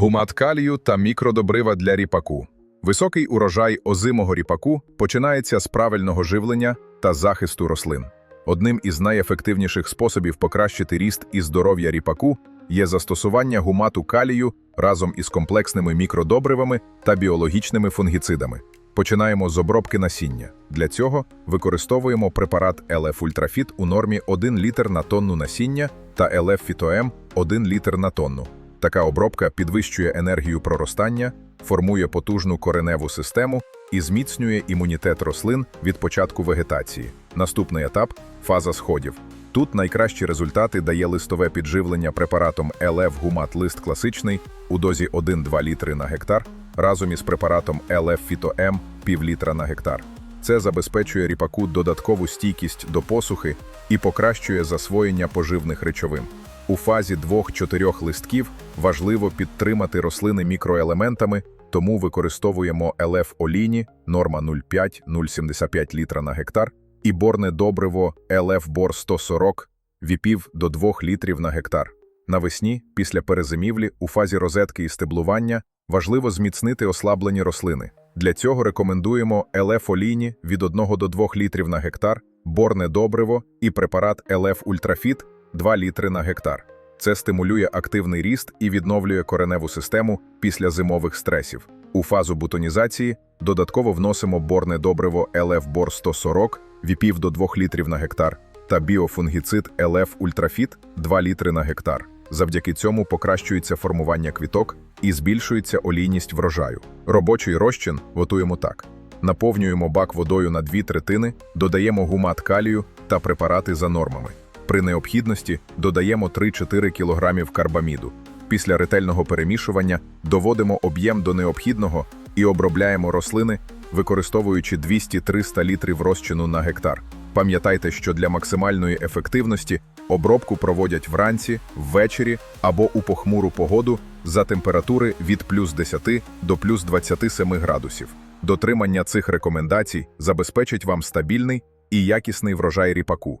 Гумат калію та мікродобрива для ріпаку. Високий урожай озимого ріпаку починається з правильного живлення та захисту рослин. Одним із найефективніших способів покращити ріст і здоров'я ріпаку є застосування гумату калію разом із комплексними мікродобривами та біологічними фунгіцидами. Починаємо з обробки насіння. Для цього використовуємо препарат LF Ultrafit у нормі 1 літр на тонну насіння та LF Phytoem 1 літр на тонну. Така обробка підвищує енергію проростання, формує потужну кореневу систему і зміцнює імунітет рослин від початку вегетації. Наступний етап фаза сходів. Тут найкращі результати дає листове підживлення препаратом LF Гумат Лист класичний у дозі 1-2 літри на гектар разом із препаратом LF Phyto-M пів літра на гектар. Це забезпечує ріпаку додаткову стійкість до посухи і покращує засвоєння поживних речовин. У фазі 2-4 листків важливо підтримати рослини мікроелементами, тому використовуємо LF Оліні, норма 0,5-0,75 літра на гектар, і борне добриво LF Бор 140, віпів до 2 літрів на гектар. Навесні, після перезимівлі, у фазі розетки і стеблування важливо зміцнити ослаблені рослини. Для цього рекомендуємо LF Оліні від 1 до 2 літрів на гектар, борне добриво і препарат LF Ультрафіт 2 літри на гектар. Це стимулює активний ріст і відновлює кореневу систему після зимових стресів. У фазу бутонізації додатково вносимо борне добриво LF Бор 140 віпів до 2 літрів на гектар та біофунгіцид LF Ультрафіт 2 літри на гектар. Завдяки цьому покращується формування квіток і збільшується олійність врожаю. Робочий розчин готуємо так: наповнюємо бак водою на дві третини, додаємо гумат калію та препарати за нормами. При необхідності додаємо 3-4 кг карбаміду. Після ретельного перемішування доводимо об'єм до необхідного і обробляємо рослини, використовуючи 200-300 літрів розчину на гектар. Пам'ятайте, що для максимальної ефективності обробку проводять вранці, ввечері або у похмуру погоду за температури від плюс 10 до плюс 27 градусів. Дотримання цих рекомендацій забезпечить вам стабільний і якісний врожай ріпаку.